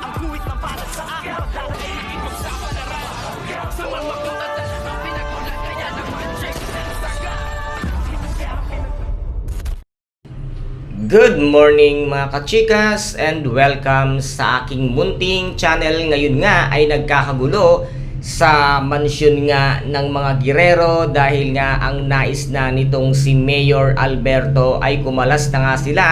Ang guhit na para sa akin Pagdadaig ipagsapalaran Sa Check na saga Good morning mga kachikas and welcome sa aking munting channel. Ngayon nga ay nagkakagulo sa mansyon nga ng mga girero dahil nga ang nais na nitong si Mayor Alberto ay kumalas na nga sila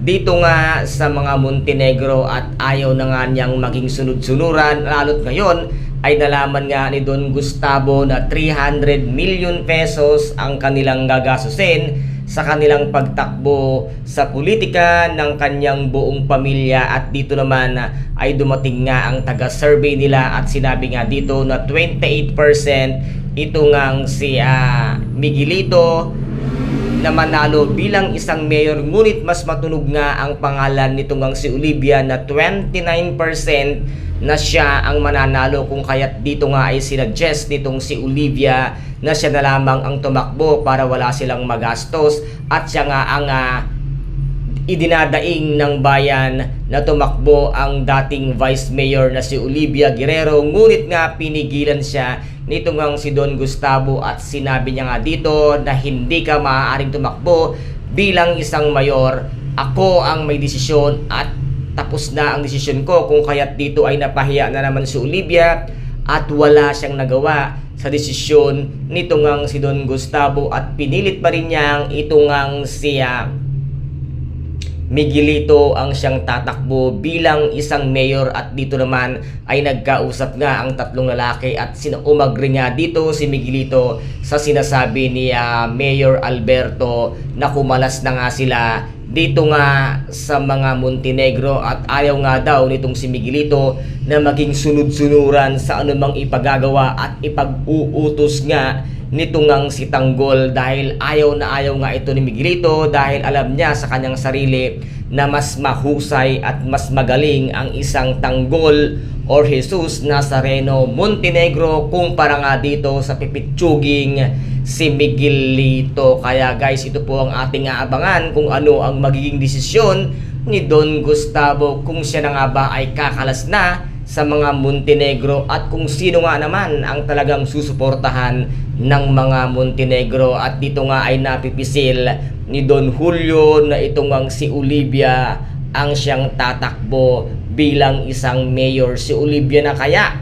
dito nga sa mga Montenegro at ayaw na nga niyang maging sunod-sunuran lalo't ngayon ay nalaman nga ni Don Gustavo na 300 million pesos ang kanilang gagasusin sa kanilang pagtakbo sa politika ng kanyang buong pamilya. At dito naman ay dumating nga ang taga-survey nila at sinabi nga dito na 28% ito ngang si ah, Miguelito na manalo bilang isang mayor. Ngunit mas matunog nga ang pangalan nito ngang si Olivia na 29% na siya ang mananalo. Kung kaya't dito nga ay sinuggest nitong si Olivia na siya na lamang ang tumakbo para wala silang magastos. At siya nga ang ah, idinadaing ng bayan na tumakbo ang dating Vice Mayor na si Olivia Guerrero. Ngunit nga pinigilan siya nito ngang si Don Gustavo at sinabi niya nga dito na hindi ka maaaring tumakbo bilang isang mayor. Ako ang may desisyon at tapos na ang desisyon ko. Kung kaya't dito ay napahiya na naman si Olivia at wala siyang nagawa sa desisyon nito ngang si Don Gustavo at pinilit pa rin niyang ito ngang siya Miguelito ang siyang tatakbo bilang isang mayor at dito naman ay nagkausap nga ang tatlong lalaki at umagri nga dito si Miguelito sa sinasabi ni ah, Mayor Alberto na kumalas na nga sila dito nga sa mga Montenegro at ayaw nga daw nitong si Miguelito na maging sunod-sunuran sa anumang ipagagawa at ipag-uutos nga nito ngang si Tanggol dahil ayaw na ayaw nga ito ni Miguelito dahil alam niya sa kanyang sarili na mas mahusay at mas magaling ang isang Tanggol or Jesus Nazareno Montenegro kumpara nga dito sa pipitsuging si Miguelito. Kaya guys, ito po ang ating aabangan kung ano ang magiging desisyon ni Don Gustavo kung siya na nga ba ay kakalas na sa mga Montenegro at kung sino nga naman ang talagang susuportahan ng mga Montenegro. At dito nga ay napipisil ni Don Julio na itong si Olivia ang siyang tatakbo bilang isang mayor. Si Olivia na kaya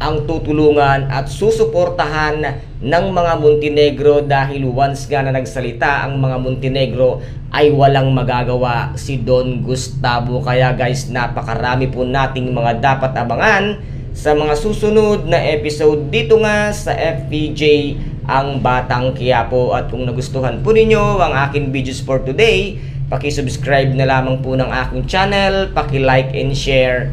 ang tutulungan at susuportahan ng mga Montenegro dahil once nga na nagsalita ang mga Montenegro ay walang magagawa si Don Gustavo. Kaya guys, napakarami po nating mga dapat abangan sa mga susunod na episode dito nga sa FPJ ang Batang Quiapo. At kung nagustuhan po ninyo ang aking videos for today, paki-subscribe na lamang po ng aking channel, paki-like and share